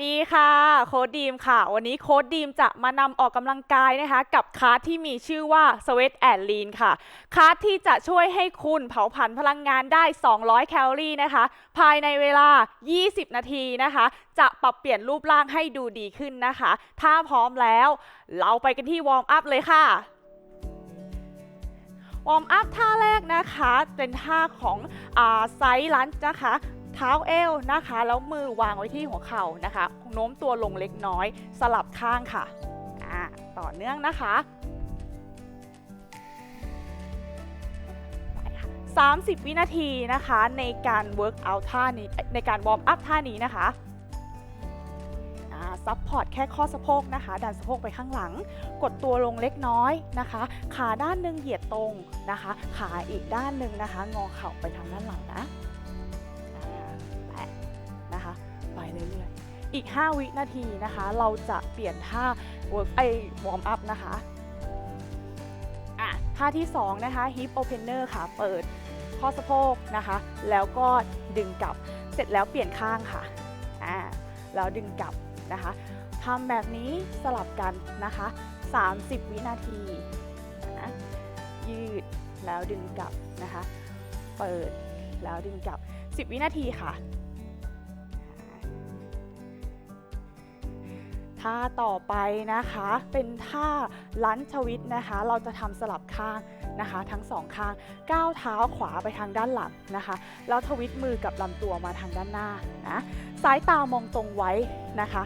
วัสดีค่ะ โค้ดดีมค่ะ วันนี้โค้ดดีมจะมานำออกกำลังกายนะคะ กับคลาสที่มีชื่อว่า Sweat and Lean ค่ะคลาสที่จะช่วยให้คุณเผาผลาญพลังงานได้ 200 แคลอรี่นะคะ ภายในเวลา 20 นาทีนะคะ จะปรับเปลี่ยนรูปร่างให้ดูดีขึ้นนะคะ ถ้าพร้อมแล้ว เราไปกันที่วอร์มอัพเลยค่ะวอร์มอัพท่าแรกนะคะ เป็นท่าของอไซส์ลันจ์นะคะ เท้าเอวนะคะแล้วมือวางไว้ที่หัวเข่านะคะโน้มตัวลงเล็กน้อยสลับข้างค่ะอ่าต่อเนื่องนะคะ30 วินาทีนะคะในการเวิร์กอัท่านี้ในการวอร์มอัพท่านี้นะคะซับพอร์ตแค่ข้อสะโพกนะคะ ดันสะโพกไปข้างหลัง กดตัวลงเล็กน้อยนะคะ ขาด้านหนึ่งเหยียดตรงนะคะ ขาอีกด้านหนึ่งนะคะ งอเข่าไปทางด้านหลังนะ อีก 5 วินาทีนะคะ เราจะเปลี่ยนท่าไอวอร์มอัพนะคะอะท่าที่ 2 นะคะ hip opener ค่ะ เปิดข้อสะโพกนะคะ แล้วก็ดึงกลับ เสร็จแล้วเปลี่ยนข้างค่ะอ่าแล้วดึงกลับนะคะทำแบบนี้สลับกันนะคะ 30 วินาทีนะยืดแล้วดึงกลับนะคะ เปิดแล้วดึงกลับ 10 วินาทีค่ะ ท่าต่อไปนะคะ เป็นท่าลันชวิตนะคะ เราจะทำสลับข้างนะคะ ทั้งสองข้างก้าวเท้าขวาไปทางด้านหลังนะคะ แล้วทวิตมือกับลำตัวมาทางด้านหน้านะสายตามองตรงไว้นะคะ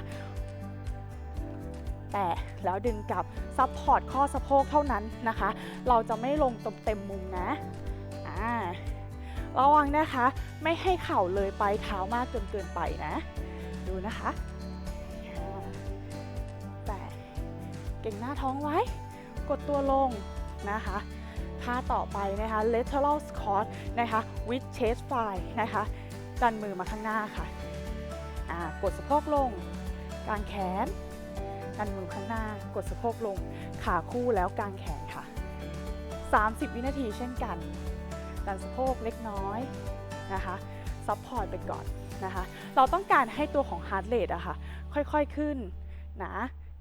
แต่แล้วดึงกับซับพอร์ตข้อสะโพกเท่านั้นนะคะ เราจะไม่ลงตรงเต็มมุมนะอ่าระวังนะคะ ไม่ให้เข่าเลยไปเท้ามากจนเกินไปนะ ดูนะคะ เก่งหน้าท้องไว้ กดตัวลงนะคะท่าต่อไปนะคะ lateral squat นะคะ with chest fly นะคะดันมือมาข้างหน้าค่ะกดสะโพกลง กางแขนดันมือข้างหน้า กดสะโพกลง ขาคู่แล้วกางแขนค่ะ 30 วินาทีเช่นกัน ดันสะโพกเล็กน้อยนะคะซับพอร์ตไปก่อนนะคะ เราต้องการให้ตัวของ heart rate อะค่ะ ค่อยๆขึ้นนะ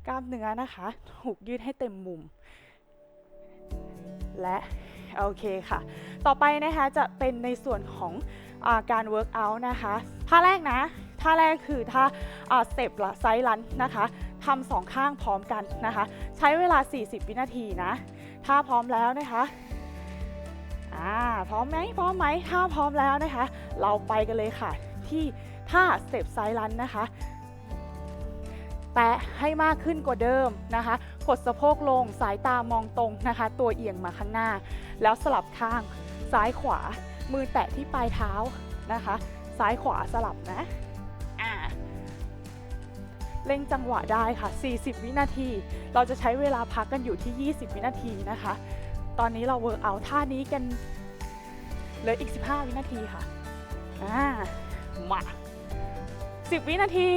กล้ามเนื้อนะคะถูกยืดให้เต็มมุม และโอเคค่ะ ต่อไปนะคะจะเป็นในส่วนของอาการ work out นะคะท่าแรกนะท่าแรกคือท่าสเต็ปละไซส์ลันนะคะทำสองข้างพร้อมกันนะคะ ใช้เวลา 40 วินาทีนะถ้าพร้อมแล้วนะคะอ่าพร้อมไหมพร้อมไหมถ้าพร้อมแล้วนะคะ เราไปกันเลยค่ะ ที่ท่าสเต็ปไซส์ลันนะคะ แตะให้มากขึ้นกว่าเดิมนะคะกดสะโพกลงสายตามองตรงนะคะ ตัวเอียงมาข้างหน้า แล้วสลับข้างซ้ายขวา มือแตะที่ปลายเท้านะคะ ซ้ายขวาสลับนะอ่าเร่งจังหวะได้ค่ะ 40 วินาที เราจะใช้เวลาพักกันอยู่ที่ 20 วินาทีนะคะ ตอนนี้เราเวิร์กเอาท่านี้กันเหลืออีก 15 วินาทีค่ะ อ่า มา 10 วินาที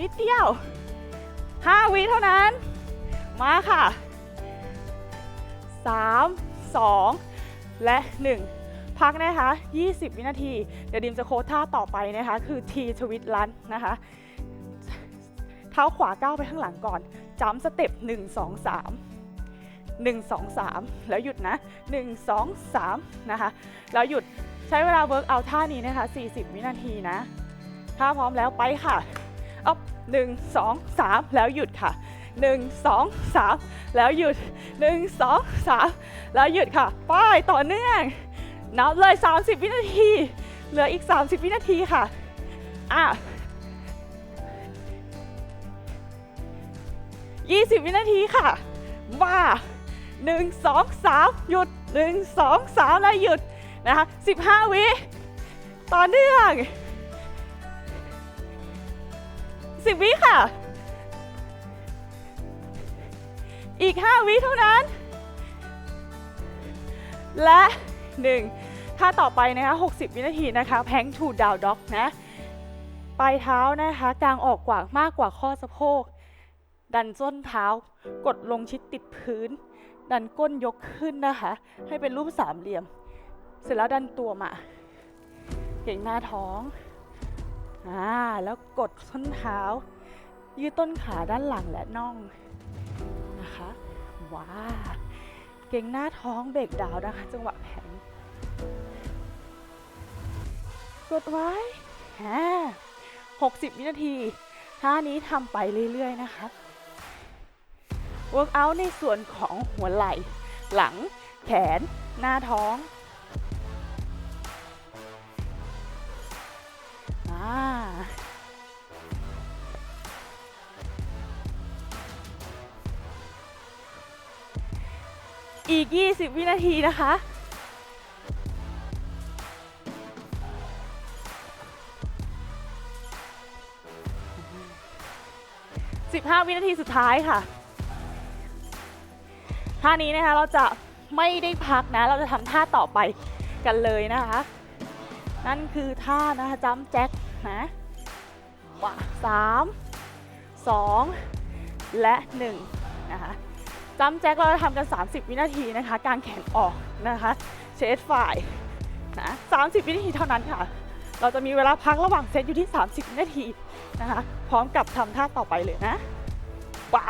นิดเดียว 5 วิเท่านั้น มาค่ะ 3 2 และ 1 พักนะคะ 20 วินาที เดี๋ยวดิมจะโค้ดท่าต่อไปนะคะ คือ T ทวิตลันนะคะ เท้าขวาก้าวไปข้างหลังก่อนจัมสเต็ป 1 2 3 1 2 3 แล้วหยุดนะ 1 2 3 นะคะ แล้วหยุดใช้เวลาเวิร์กเอาท่านี้นะคะ 40 วินาทีนะ ถ้าพร้อมแล้วไปค่ะอัพ หนึ่งสองสามแล้วหยุดค่ะหนึ่งสองสามแล้วหยุดหนึ่งสองสามแล้วหยุดค่ะ ไป้ายต่อเนื่อง นับเลย 30 วินาที เหลืออีก 30 วินาทีค่ะ อะ 20 วินาทีค่ะ ว่าหนึ่งสองสามหยุดหนึ่งสองสามแล้วหยุดนะคะ15วิ ต่อเนื่อง สิบวิค่ะ อีก 5 วิเท่านั้น และ1ถ้าต่อไปนะคะ 60 วินาทีนะคะ แพงทูดาวด็อกนะ ปลายเท้านะคะกางออกกว่ามากกว่าข้อสะโพก ดันส้นเท้า กดลงชิดติดพื้น ดันก้นยกขึ้นนะคะ ให้เป็นรูปสามเหลี่ยม เสร็จแล้วดันตัวมา เก่งหน้าท้อง อ่าแล้วกดส้นเท้า ยืดต้นขาด้านหลังและน่องนะคะว้าเก่งหน้าท้องเบรกดาวน์นะคะ จังหวะแผงกดไว้อ่า60 วินาทีท่านี้ทำไปเรื่อยๆนะคะเวิร์กอัในส่วนของหัวไหล่ หลัง แขน หน้าท้อง อีก 20 วินาทีนะคะ 15 วินาทีสุดท้ายค่ะ ท่านี้นะคะเราจะไม่ได้พักนะ เราจะทำท่าต่อไปกันเลยนะคะ นั่นคือท่านะคะจัมแจ็ค นะว่าสามสองและหนึ่งนะคะจัมแจ็คเราจะทำกัน 30 วินาทีนะคะ กางแขนออกนะคะ เชสฝ่ายนะ30วินาทีเท่านั้นค่ะ เราจะมีเวลาพักระหว่างเซตอยู่ที่ 30 วินาทีนะคะ พร้อมกับทำท่าต่อไปเลยนะป่า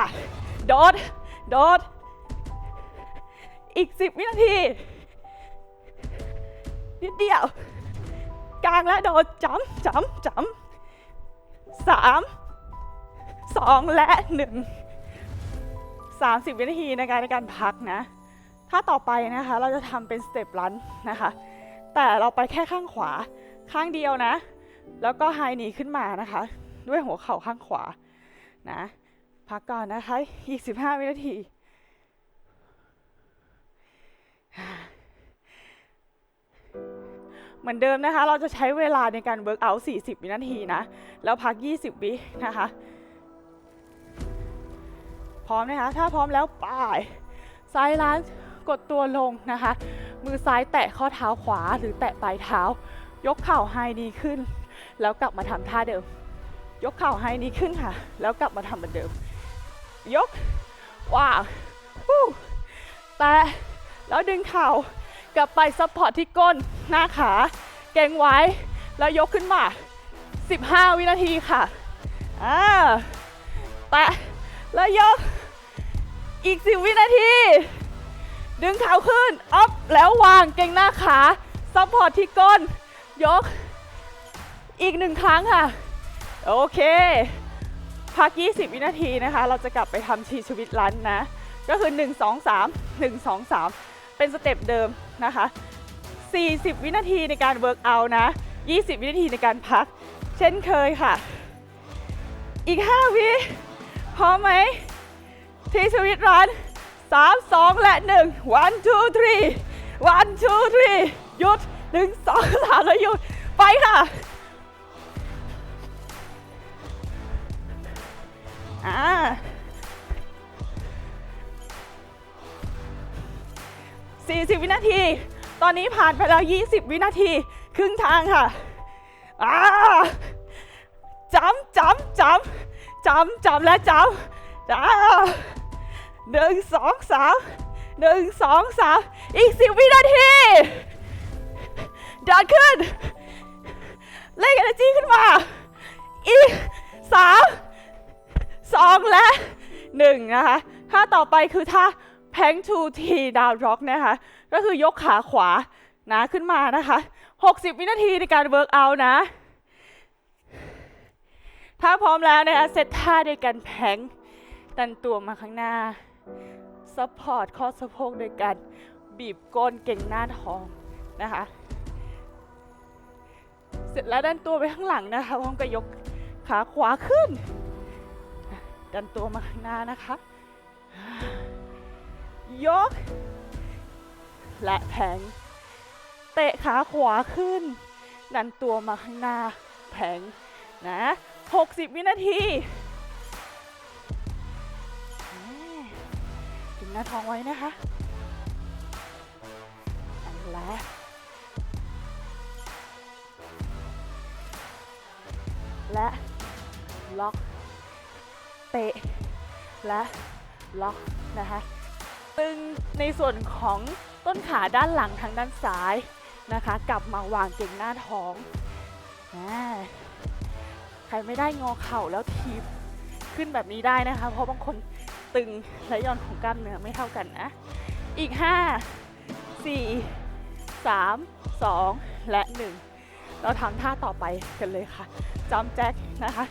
โดด โดด อีก 10 วินาที นิดเดียว กลางและโดดจ้ำจ้ำจ้ำสามสองและหนึ่งสามสิบวินาทีในการในการพักนะ ถ้าต่อไปนะคะเราจะทำเป็นสเต็ปรันนะคะ แต่เราไปแค่ข้างขวาข้างเดียวนะ แล้วก็ไฮนีขึ้นมานะคะ ด้วยหัวเข่าข้างขวานะพักก่อนนะคะ อีก 15 วินาที เหมือนเดิมนะคะ เราจะใช้เวลาในการเวิร์กอัล40 วินาทีนะ แล้วพัก 20 วินะคะ พร้อมนะคะ ถ้าพร้อมแล้วป่ายซ้ายล้านกดตัวลงนะคะ มือซ้ายแตะข้อเท้าขวาหรือแตะปลายเท้า ยกเข่าไฮดีขึ้น แล้วกลับมาทำท่าเดิม ยกเข่าไฮดีขึ้นค่ะ แล้วกลับมาทำเหมือนเดิม ยกว้าวแตะแล้วดึงเข่า กลับไปซัพพอร์ตที่ก้นหน้าขาเก่งไว้ แล้วยกขึ้นมา 15 วินาทีค่ะอ่าแตะแล้วยก อีก 10 วินาที ดึงเข่าขึ้น อัพ แล้ววางเก่งหน้าขาซัพพอร์ตที่ก้น ยก อีกหนึ่งครั้งค่ะ โอเค พัก 20 วินาทีนะคะ เราจะกลับไปทำชีชีวิตรันนะ ก็คือ 1 2 3 1 2 3 เป็นสเต็ปเดิมนะคะ 40 วินาทีในการเวิร์กเอานะ 20 วินาทีในการพัก เช่นเคยค่ะ อีก 5 วิพร้อมไหมทีชีวิตรัน3 2และ1 one two three one two three หยุด1 2 3แล้วหยุด ไปค่ะ อ่า 40 วินาที ตอนนี้ผ่านไปแล้ว 20 วินาที ครึ่งทางค่ะอ่าจำจำจำจำจำและจำจ้าหนึ่งสองสามหนึ่งสองสามอีก10วินาทีดันขึ้น เล่น energy ขึ้นมา อีกสามสองและหนึ่งนะคะท่าต่อไปคือท่า แพงทูทีดาวร็อกนะคะ ก็คือยกขาขวานะขึ้นมานะคะ 60 วินาทีในการเวิร์กเอานะ ถ้าพร้อมแล้วนะคะเซตท่าด้วยกันแพงดันตัวมาข้างหน้าซัพพอร์ตข้อสะโพกโดยการบีบก้นเก่งหน้าท้องนะคะ เสร็จแล้วดันตัวไปข้างหลังนะคะพร้อมกับยกขาขวาขึ้น ดันตัวมาข้างหน้านะคะ ยก และแผงเตะขาขวาขึ้น ดันตัวมาข้างหน้าแผงนะ 60 วินาทีถึงหน้าท้องไว้นะคะอันแรกและล็อก เตะ และล็อกนะคะ ซึ่งในส่วนของต้นขาด้านหลังทางด้านซ้ายนะคะ กลับมาวางเก่งหน้าท้องใครไม่ได้งอเข่าแล้วทีบขึ้นแบบนี้ได้นะคะ เพราะบางคนตึงและย่อนของกล้ามเนื้อไม่เท่ากันนะ อีก 5 4 3 2 และ 1 เราทำท่าต่อไปกันเลยค่ะจัมแจ็คนะคะ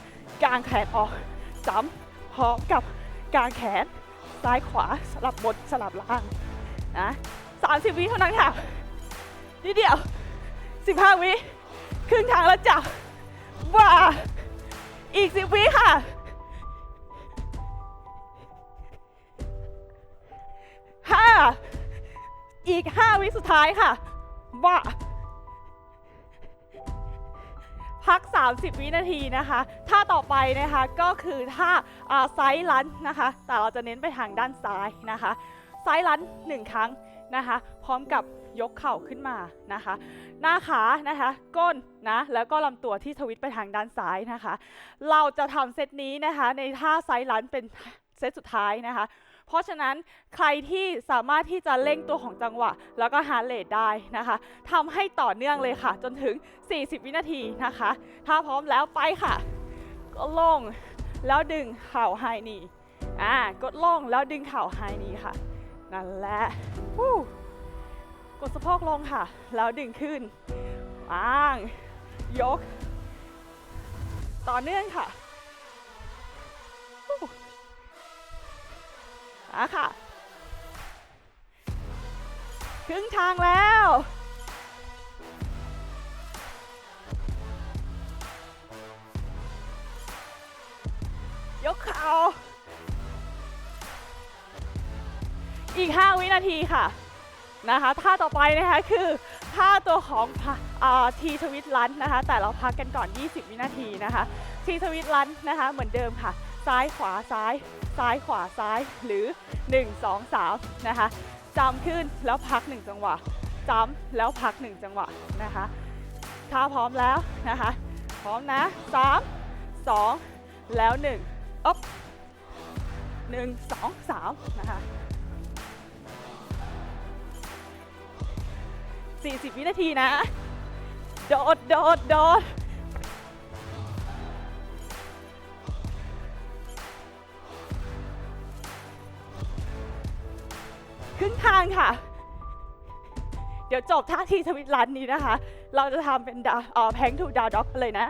กางแขนออกจัมพร้อมกับกางแขน ซ้ายขวาสลับบนสลับล่างนะ30วิเท่านั้นค่ะนิดเดียว15วิครึ่งทางแล้วจ้ะว้าอีก10วิค่ะห้าอีก5วิสุดท้ายค่ะว่า พัก 30 วินาทีนะคะท่าต่อไปนะคะก็คือท่าไซส์ลันนะคะ แต่เราจะเน้นไปทางด้านซ้ายนะคะไซส์ลันหนึ่งครั้งนะคะ พร้อมกับยกเข่าขึ้นมานะคะ หน้าขานะคะ ก้นนะแล้วก็ลำตัวที่ทวิตไปทางด้านซ้ายนะคะ เราจะทำเซตนี้นะคะในท่าไซส์ลันเป็น เซตสุดท้ายนะคะ เพราะฉะนั้นใครที่สามารถที่จะเร่งตัวของจังหวะ แล้วก็ฮาร์เรทได้นะคะทำให้ต่อเนื่องเลยค่ะ จนถึง 40 วินาทีนะคะ ถ้าพร้อมแล้วไปค่ะ ก็ลงแล้วดึงเข่าไฮนีอ่ากดลงแล้วดึงเข่าไฮนีค่ะ นั่นแหละหูกดสะโพกลงค่ะ แล้วดึงขึ้นวาง ยก ต่อเนื่องค่ะ อะค่ะ ครึ่งทางแล้ว ยกเข่าอีก 5 วินาทีค่ะนะคะท่าต่อไปนะคะคือท่าตัวของทีทวิตลันนะคะแต่เราพักกันก่อน 20 วินาทีนะคะทีทวิตลันนะคะเหมือนเดิมค่ะ ซ้ายขวาซ้าย ซ้ายขวาซ้ายหรือ 1 2 3 นะคะจำขึ้นแล้วพัก 1 จังหวะจำแล้วพัก 1 จังหวะนะคะถ้าพร้อมแล้วนะคะ พร้อมนะ 3 2 แล้ว1อ๊บ1 2 3นะคะ40 วินาทีนะ โดด โดด โดด ค่ะ เดี๋ยวจบท่าทีทวิตลันนี้นะคะ เราจะทำเป็นดาแพงทูดาวด็อกเลยนะ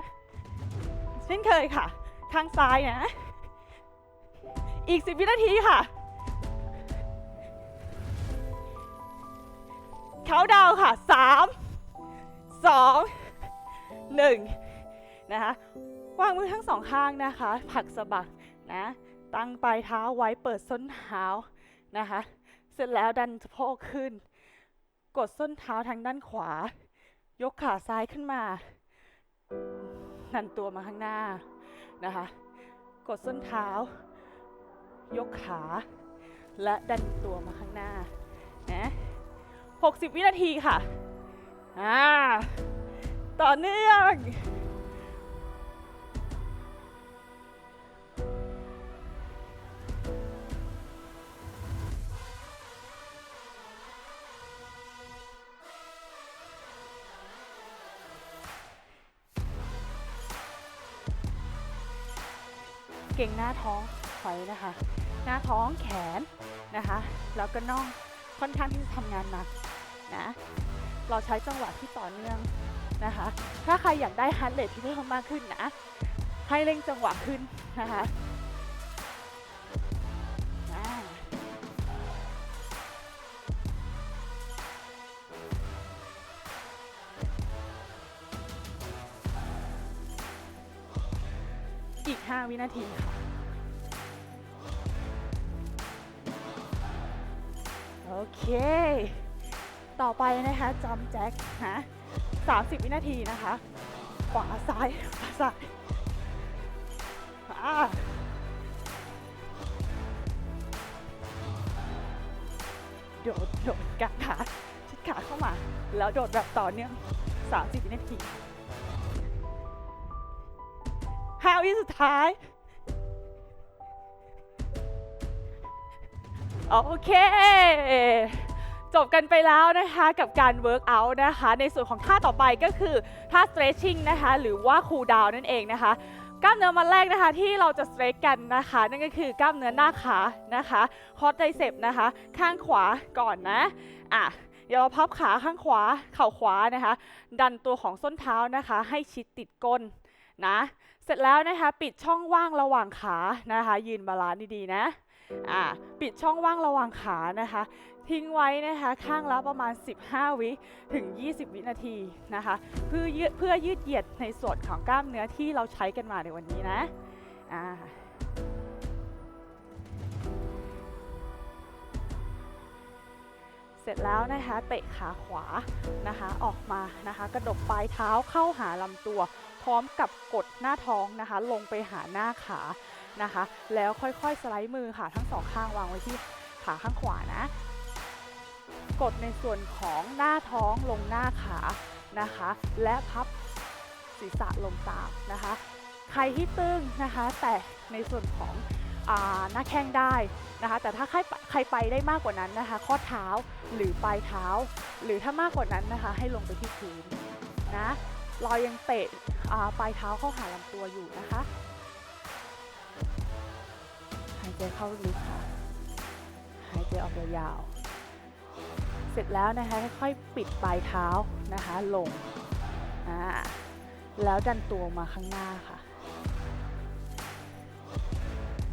เช่นเคยค่ะข้างซ้ายนะ อีก 10 วินาทีค่ะ เขาดาวค่ะ 3 2 1 นะคะวางมือทั้งสองข้างนะคะ ผักสะบักนะ ตั้งปลายเท้าไว้เปิดส้นเท้านะคะ ร็จแล้วดันสะโพกขึ้น กดส้นเท้าทางด้านขวา ยกขาซ้ายขึ้นมานันตัวมาข้างหน้านะคะ กดส้นเท้า ยกขา และดันตัวมาข้างหน้านะ60 วินาทีค่ะ อ่า ต่อเนื่อง เก่งหน้าท้องไว้นะคะ หน้าท้องแขนนะคะ แล้วก็น่องค่อนข้างที่จะทำงานหนักนะ เราใช้จังหวะที่ต่อเนื่องนะคะ ถ้าใครอยากได้ฮันเลทที่เพิ่มมากขึ้นนะ ให้เร่งจังหวะขึ้นนะคะอ่าอีก 5 วินาทีค่ะ อไปนะคะจำแจ็คนะ30 วินาทีนะคะขวาซ้ายขวาซ้ายอ่าโดดโดดกางขาชิดขาเข้ามา แล้วโดดแบบต่อเนื่อง30 วินาทีห้าวิสุดท้าย โอเค จบกันไปแล้วนะคะกับการ work out นะคะ ในส่วนของท่าต่อไปก็คือท่า stretching นะคะ หรือว่า cool down นั่นเองนะคะ กล้ามเนื้อมัดแรกนะคะที่เราจะสเตร c กันนะคะ นั่นก็คือกล้ามเนื้อหน้าขานะคะคอร์ไตรเซปนะคะ ข้างขวาก่อนนะอะเดี๋ยวเราพับขาข้างขวาเข่าขวานะคะ ดันตัวของส้นเท้านะคะ ให้ชิดติดก้นนะ เสร็จแล้วนะคะ ปิดช่องว่างระหว่างขานะคะ ยืนบาลานซ์ดีๆนะ อะปิดช่องว่างระหว่างขานะคะ ทิ้งไว้นะคะข้างละประมาณ 15 วิถึง 20 วินาทีนะคะเพื่อยืดเพื่อยืดเหยียดในส่วนของกล้ามเนื้อที่เราใช้กันมาในวันนี้นะอ่าเสร็จแล้วนะคะเตะขาขวานะคะออกมานะคะ กระดกปลายเท้าเข้าหาลำตัว พร้อมกับกดหน้าท้องนะคะ ลงไปหาหน้าขา นะคะ แล้วค่อยๆสไลด์มือค่ะทั้งสองข้างวางไว้ที่ขาข้างขวานะ กดในส่วนของหน้าท้องลงหน้าขานะคะ และพับศีรษะลงตามนะคะ ใครที่ตึงนะคะ แต่ในส่วนของหน้าแข้งได้นะคะ แต่ถ้าใครใครไปได้มากกว่านั้นนะคะ ข้อเท้าหรือปลายเท้า หรือถ้ามากกว่านั้นนะคะ ให้ลงไปที่พื้นนะเรายังเตะปลายเท้าเข้าหาลำตัวอยู่นะคะ ใจเข้าลึกค่ะหายใจออกยาวๆเสร็จแล้วนะคะค่อยๆปิดปลายเท้านะคะลงอ่าแล้วดันตัวมาข้างหน้าค่ะ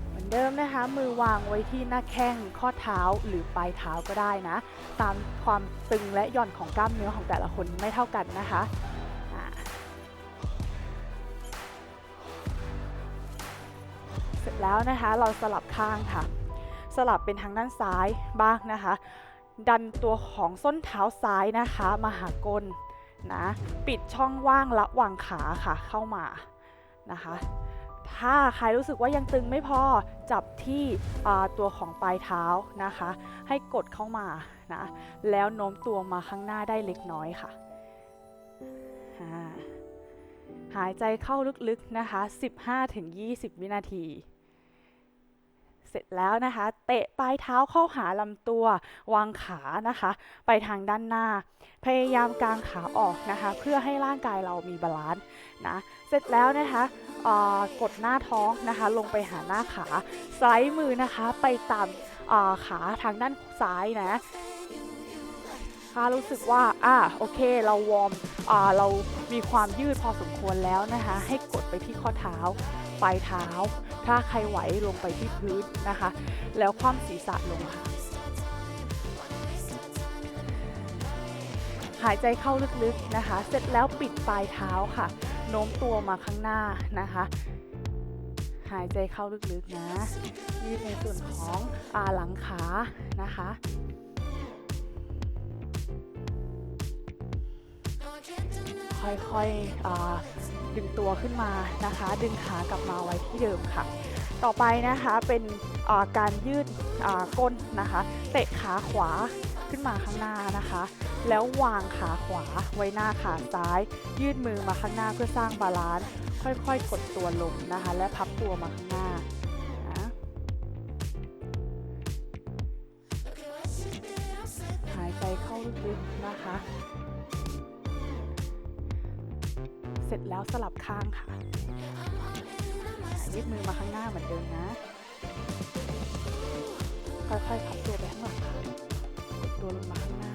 เหมือนเดิมนะคะมือวางไว้ที่หน้าแข้งข้อเท้าหรือปลายเท้าก็ได้นะ ตามความตึงและหย่อนของกล้ามเนื้อของแต่ละคนไม่เท่ากันนะคะ แล้วนะคะ เราสลับข้างค่ะ สลับเป็นทางด้านซ้ายบ้างนะคะ ดันตัวของส้นเท้าซ้ายนะคะมาหาก้นนะปิดช่องว่างระหว่างขาค่ะเข้ามานะคะ ถ้าใครรู้สึกว่ายังตึงไม่พอจับที่ตัวของปลายเท้านะคะ ให้กดเข้ามานะแล้วโน้มตัวมาข้างหน้าได้เล็กน้อยค่ะหายใจเข้าลึกๆนะคะ 15-20 วินาที ร็จแล้วนะคะ เตะปลายเท้าเข้าหาลำตัว วางขานะคะ ไปทางด้านหน้า พยายามกางขาออกนะคะ เพื่อให้ร่างกายเรามีบาลานซ์นะเสร็จแล้วนะคะกดหน้าท้องนะคะ ลงไปหาหน้าขาสไลด์มือนะคะไปตามขาทางด้านซ้ายนะถ้ารู้สึกว่า อ่า โอเค เราวอร์ม อ่า เรามีความยืดพอสมควรแล้วนะคะ ให้กดไปที่ข้อเท้า ปลายเท้า ถ้าใครไหวลงไปที่พื้นนะคะ แล้วคว่ำศีรษะลงค่ะ หายใจเข้าลึกๆนะคะ เสร็จแล้วปิดปลายเท้าค่ะ โน้มตัวมาข้างหน้านะคะหายใจเข้าลึกๆนะยืดในส่วนของอาหลังขานะคะ ค่อยๆอา ดึงตัวขึ้นมานะคะ ดึงขากลับมาไว้ที่เดิมค่ะ ต่อไปนะคะเป็นาการยืดก้นนะคะ เตะขาขวาขึ้นมาข้างหน้านะคะ แล้ววางขาขวาไว้หน้าขาซ้าย ยืดมือมาข้างหน้าเพื่อสร้างบาลานซ์ค่อยๆ กดตัวลงนะคะ และพับตัวมาข้างหน้า แล้วสลับข้างค่ะยืดมือมาข้างหน้าเหมือนเดิมนะ ค่อยๆพับตัวไปข้างหลังค่ะกดตัวลงมาข้างหน้า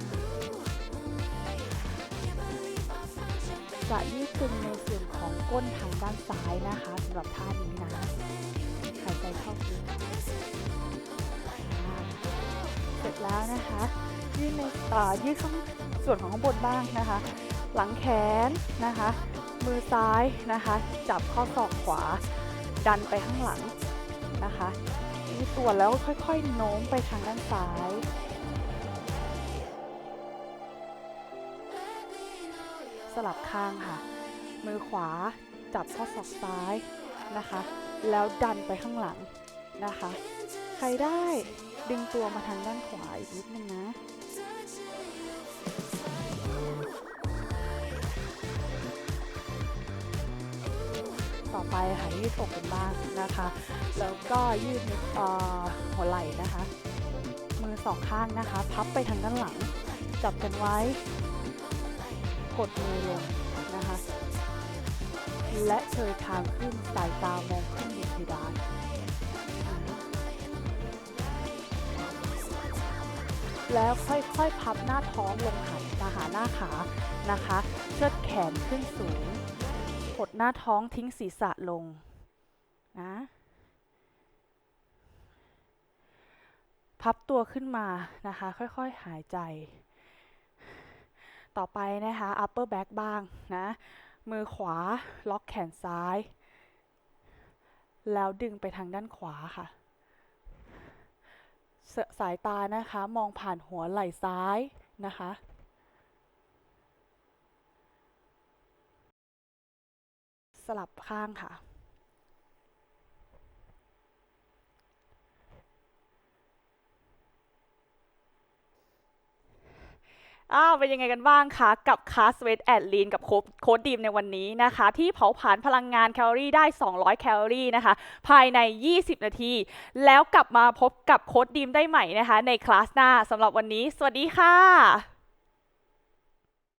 จะยืดตึงในส่วนของก้นทางด้านซ้ายนะคะสำหรับท่านี้นะหายใจเข้าลึกอ่เสร็จแล้วนะคะ ยืดในเอ่อยืดข้างส่วนของข้างบนบ้างนะคะ หลังแขนนะคะ มือซ้ายนะคะ จับข้อศอกขวา ดันไปข้างหลังนะคะยืดตัวแล้วค่อยๆ โน้มไปทางด้านซ้ายสลับข้างค่ะ มือขวาจับข้อศอกซ้ายนะคะ แล้วดันไปข้างหลังนะคะ ใครได้ดึงตัวมาทางด้านขวาอีกนิดนึงนะ อไปค่ะยืดอกกันบ้างนะคะ แล้วก็ยืดหัวไหล่นะคะ มือสองข้างนะคะ พับไปทางด้านหลัง จับกันไว้ กดมือลงนะคะ และเชยคางขึ้นสายตามองขึ้นบนเพดานแล้วค่อยๆ พับหน้าท้องลงหันมาหาหน้าขานะคะ เชิดแขนขึ้นสูง ดหน้าท้องทิ้งศีรษะลงนะพับตัวขึ้นมานะคะ ค่อยๆหายใจ ต่อไปนะคะ upper back บ้างนะ มือขวาล็อกแขนซ้าย แล้วดึงไปทางด้านขวาค่ะสสายตานะคะ มองผ่านหัวไหล่ซ้ายนะคะ สลับข้างค่ะ อ้าวเป็นยังไงกันบ้างคะ กับคาสเวทแอดลีนกับโค้ดดดีมในวันนี้นะคะ ที่เผาผลาญพลังงานแคลอรี่ได้ 200 แคลอรี่นะคะ ภายใน 20 นาที แล้วกลับมาพบกับโค้ดดีมได้ใหม่นะคะ ในคลาสหน้าสำหรับวันนี้ สวัสดีค่ะ